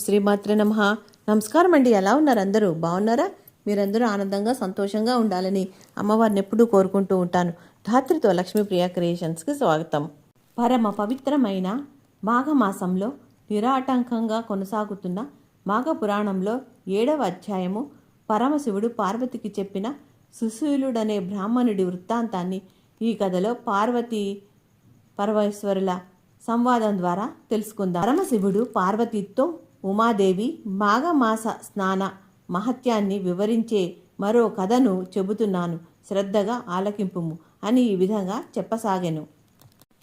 శ్రీమాత్ర నమ. నమస్కారం అండి ఎలా ఉన్నారు అందరూ? బాగున్నారా? మీరందరూ ఆనందంగా సంతోషంగా ఉండాలని అమ్మవారిని ఎప్పుడూ కోరుకుంటూ ఉంటాను. ధాత్రితో లక్ష్మీప్రియ క్రియేషన్స్కి స్వాగతం. పరమ పవిత్రమైన మాఘమాసంలో నిరాటంకంగా కొనసాగుతున్న మాఘ పురాణంలో ఏడవ అధ్యాయము పరమశివుడు పార్వతికి చెప్పిన సుశీలుడనే బ్రాహ్మణుడి వృత్తాంతాన్ని ఈ కథలో పార్వతి పరమేశ్వరుల సంవాదం ద్వారా తెలుసుకుందాం. పరమశివుడు పార్వతితో ఉమాదేవి మాఘమాస స్నాన మహత్యాన్ని వివరించే మరో కథను చెబుతున్నాను. శ్రద్ధగా ఆలకింపుము అని ఈ విధంగా చెప్పసాగెను.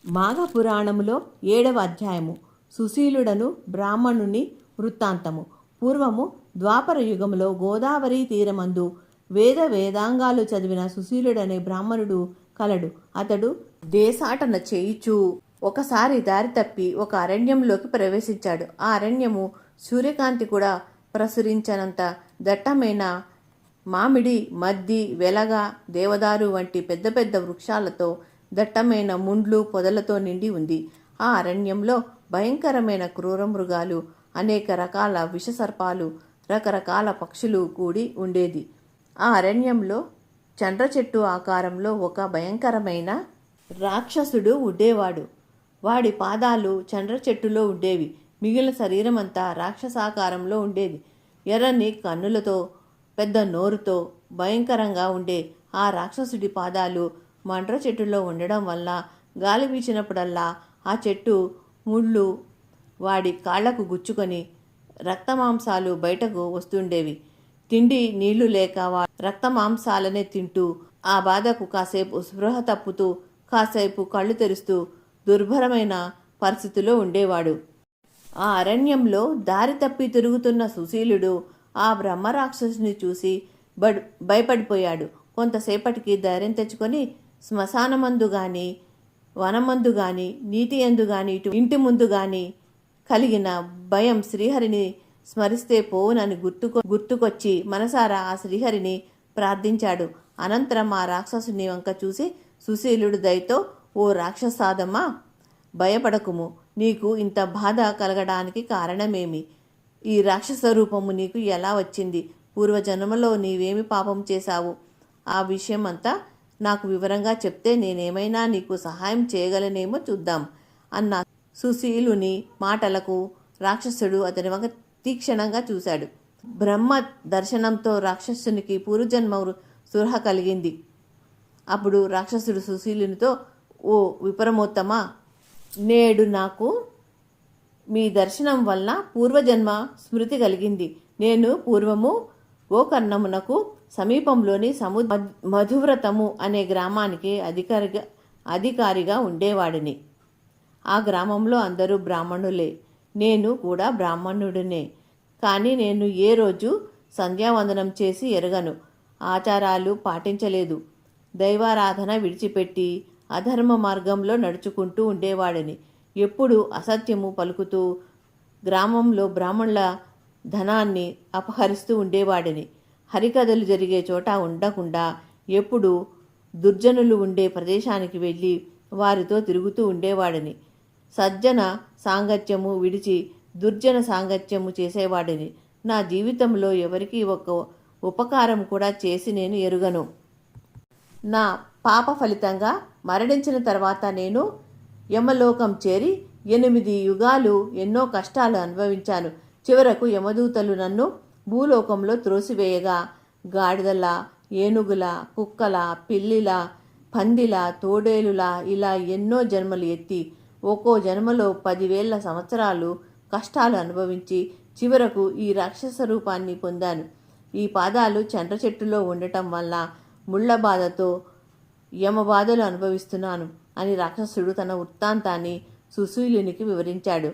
మాఘ పురాణములో ఏడవ అధ్యాయము. సుశీలుడను బ్రాహ్మణుని వృత్తాంతము. పూర్వము ద్వాపర యుగములో గోదావరి తీరమందు వేద వేదాంగాలు చదివిన సుశీలుడనే బ్రాహ్మణుడు కలడు. అతడు దేశాటన చేయిచు ఒకసారి దారి తప్పి ఒక అరణ్యంలోకి ప్రవేశించాడు. ఆ అరణ్యము సూర్యకాంతి కూడా ప్రసరించనంత దట్టమైన మామిడి మద్ది వెలగ దేవదారు వంటి పెద్ద పెద్ద వృక్షాలతో దట్టమైన ముండ్లు పొదలతో నిండి ఉంది. ఆ అరణ్యంలో భయంకరమైన క్రూర మృగాలు అనేక రకాల విషసర్పాలు రకరకాల పక్షులు కూడి ఉండేది. ఆ అరణ్యంలో చండ్ర చెట్టు ఆకారంలో ఒక భయంకరమైన రాక్షసుడు ఉండేవాడు. వాడి పాదాలు చండ్ర చెట్టులో ఉండేవి. మిగిలిన శరీరం అంతా రాక్షసాకారంలో ఉండేది. ఎర్రని కన్నులతో పెద్ద నోరుతో భయంకరంగా ఉండే ఆ రాక్షసుడి పాదాలు మండ్ర చెట్టులో ఉండడం వల్ల గాలి వీచినప్పుడల్లా ఆ చెట్టు ముళ్ళు వాడి కాళ్ళకు గుచ్చుకొని రక్తమాంసాలు బయటకు వస్తుండేవి. తిండి నీళ్ళు లేక వా రక్తమాంసాలనే తింటూ ఆ బాధకు కాసేపు స్పృహ తప్పుతూ కాసేపు కళ్ళు తెరుస్తూ దుర్భరమైన పరిస్థితిలో ఉండేవాడు. ఆ అరణ్యంలో దారి తప్పి తిరుగుతున్న సుశీలుడు ఆ బ్రహ్మరాక్షసుని చూసి బడ్ భయపడిపోయాడు. కొంతసేపటికి ధైర్యం తెచ్చుకొని శ్మశానమందు గాని వనమందు గాని నీటి ఎందు గాని ఇటు ఇంటి ముందు గాని కలిగిన భయం శ్రీహరిని స్మరిస్తే పోవునని గుర్తుకొ గుర్తుకొచ్చి మనసారా ఆ శ్రీహరిని ప్రార్థించాడు. అనంతరం ఆ రాక్షసుని వంక చూసి సుశీలుడు దయతో ఓ రాక్షసాదమ్మా భయపడకుము. నీకు ఇంత బాధ కలగడానికి కారణమేమి? ఈ రాక్షస రూపము నీకు ఎలా వచ్చింది? పూర్వజన్మలో నీవేమి పాపం చేశావు? ఆ విషయం అంతా నాకు వివరంగా చెప్తే నేనేమైనా నీకు సహాయం చేయగలనేమో చూద్దాం అన్న సుశీలుని మాటలకు రాక్షసుడు అతని వంక తీక్షణంగా చూశాడు. బ్రహ్మ దర్శనంతో రాక్షసునికి పూర్వజన్మ సురహ కలిగింది. అప్పుడు రాక్షసుడు సుశీలునితో ఓ విపరమోత్తమా నేడు నాకు మీ దర్శనం వలన పూర్వజన్మ స్మృతి కలిగింది. నేను పూర్వము గోకర్ణమునకు సమీపంలోని సము మధువ్రతము అనే గ్రామానికి అధికారిగా అధికారిగా ఉండేవాడిని. ఆ గ్రామంలో అందరూ బ్రాహ్మణులే. నేను కూడా బ్రాహ్మణుడినే. కానీ నేను ఏ రోజు సంధ్యావందనం చేసి ఎరగను. ఆచారాలు పాటించలేదు. దైవారాధన విడిచిపెట్టి అధర్మ మార్గంలో నడుచుకుంటూ ఉండేవాడిని. ఎప్పుడు అసత్యము పలుకుతూ గ్రామంలో బ్రాహ్మణుల ధనాన్ని అపహరిస్తూ ఉండేవాడిని. హరికథలు జరిగే చోట ఉండకుండా ఎప్పుడు దుర్జనులు ఉండే ప్రదేశానికి వెళ్ళి వారితో తిరుగుతూ ఉండేవాడిని. సజ్జన సాంగత్యము విడిచి దుర్జన సాంగత్యము చేసేవాడిని. నా జీవితంలో ఎవరికి ఒక ఉపకారం కూడా చేసి నేను ఎరుగను. నా పాప ఫలితంగా మరణించిన తర్వాత నేను యమలోకం చేరి ఎనిమిది యుగాలు ఎన్నో కష్టాలు అనుభవించాను. చివరకు యమదూతలు నన్ను భూలోకంలో త్రోసివేయగా. గాడిదల ఏనుగుల కుక్కల పిల్లిల పందిల తోడేలుల ఇలా ఎన్నో జన్మలు ఎత్తి ఒక్కో జన్మలో పదివేల సంవత్సరాలు కష్టాలు అనుభవించి చివరకు ఈ రాక్షస రూపాన్ని పొందాను. ఈ పాదాలు చండ్ర చెట్టులో ఉండటం వల్ల ముళ్ళ బాధతో యమ బాధలు అనుభవిస్తున్నాను అని రాక్షసుడు తన వృత్తాంతాన్ని సుశీలునికి వివరించాడు.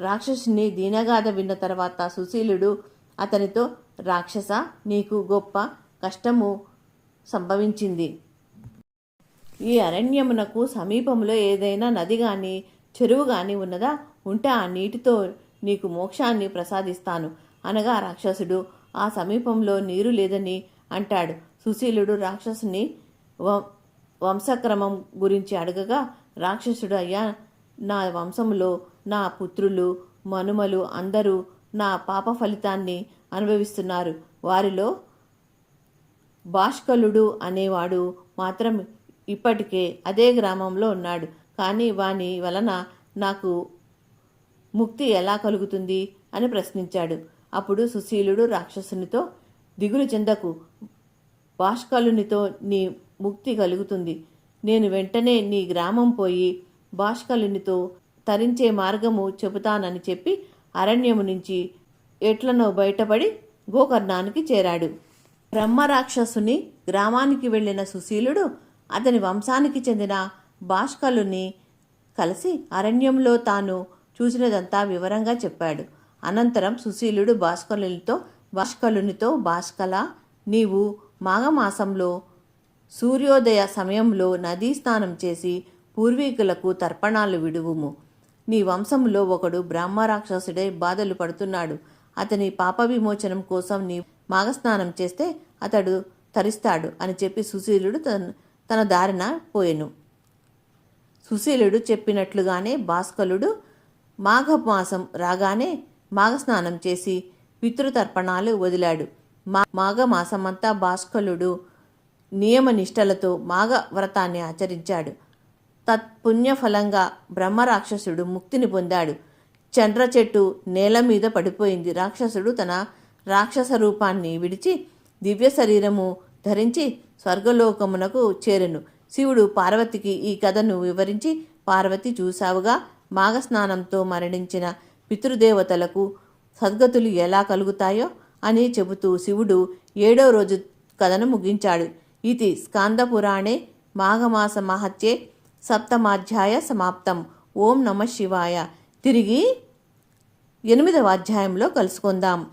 రాక్షసుని దీనగాథ విన్న తర్వాత సుశీలుడు అతనితో రాక్షస నీకు గొప్ప కష్టము సంభవించింది. ఈ అరణ్యమునకు సమీపంలో ఏదైనా నది గాని చెరువు గాని ఉన్నదా? ఉంటే ఆ నీటితో నీకు మోక్షాన్ని ప్రసాదిస్తాను. అనగా రాక్షసుడు ఆ సమీపంలో నీరు లేదని అంటాడు. సుశీలుడు రాక్షసుని వ- వంశక్రమం గురించి అడగగా రాక్షసుడు అయ్యా నా వంశంలో నా పుత్రులు మనుమలు అందరూ నా పాప ఫలితాన్ని అనుభవిస్తున్నారు. వారిలో భాష్కలుడు అనేవాడు మాత్రం ఇప్పటికే అదే గ్రామంలో ఉన్నాడు. కానీ వాని వలన నాకు ముక్తి ఎలా కలుగుతుంది అని ప్రశ్నించాడు. అప్పుడు సుశీలుడు రాక్షసునితో దిగులు చెందకు భాష్కలునితో నీ ముక్తి కలుగుతుంది. నేను వెంటనే నీ గ్రామం పోయి భాష్కలునితో తరించే మార్గము చెబుతానని చెప్పి అరణ్యము నుంచి ఎట్లనో బయటపడి గోకర్ణానికి చేరాడు. బ్రహ్మరాక్షసుని గ్రామానికి వెళ్ళిన సుశీలుడు అతని వంశానికి చెందిన భాష్కలుని కలిసి అరణ్యంలో తాను చూసినదంతా వివరంగా చెప్పాడు. అనంతరం సుశీలుడు భాస్కరునితో భాస్కలునితో భాస్కల నీవు మాఘమాసంలో సూర్యోదయ సమయంలో నదీ స్నానం చేసి పూర్వీకులకు తర్పణాలు విడువుము. నీ వంశంలో ఒకడు బ్రహ్మరాక్షసుడే బాధలు పడుతున్నాడు. అతని పాప విమోచనం కోసం నీ మాఘస్నానం చేస్తే అతడు తరిస్తాడు అని చెప్పి సుశీలుడు తన తన దారిన పోయెను. సుశీలుడు చెప్పినట్లుగానే భాస్కలుడు మాఘమాసం రాగానే మాఘస్నానం చేసి పితృతర్పణాలు వదిలాడు. మా మాఘమాసమంతా భాస్కలుడు నియమనిష్టలతో మాఘ వ్రతాన్ని ఆచరించాడు. తత్పుణ్యఫలంగా బ్రహ్మరాక్షసుడు ముక్తిని పొందాడు. చండ్ర చెట్టు నేల మీద పడిపోయింది. రాక్షసుడు తన రాక్షస రూపాన్ని విడిచి దివ్య శరీరము ధరించి స్వర్గలోకమునకు చేరెను. శివుడు పార్వతికి ఈ కథను వివరించి పార్వతి చూశావుగా? మాఘస్నానంతో మరణించిన పితృదేవతలకు సద్గతులు ఎలా కలుగుతాయో? అని చెబుతూ శివుడు ఏడో రోజు కథను ముగించాడు. ఇది స్కాందపురాణే మాఘమాస మహత్యే సప్తమాధ్యాయ సమాప్తం. ఓం నమ శివాయ. తిరిగి ఎనిమిదవ అధ్యాయంలో కలుసుకుందాం.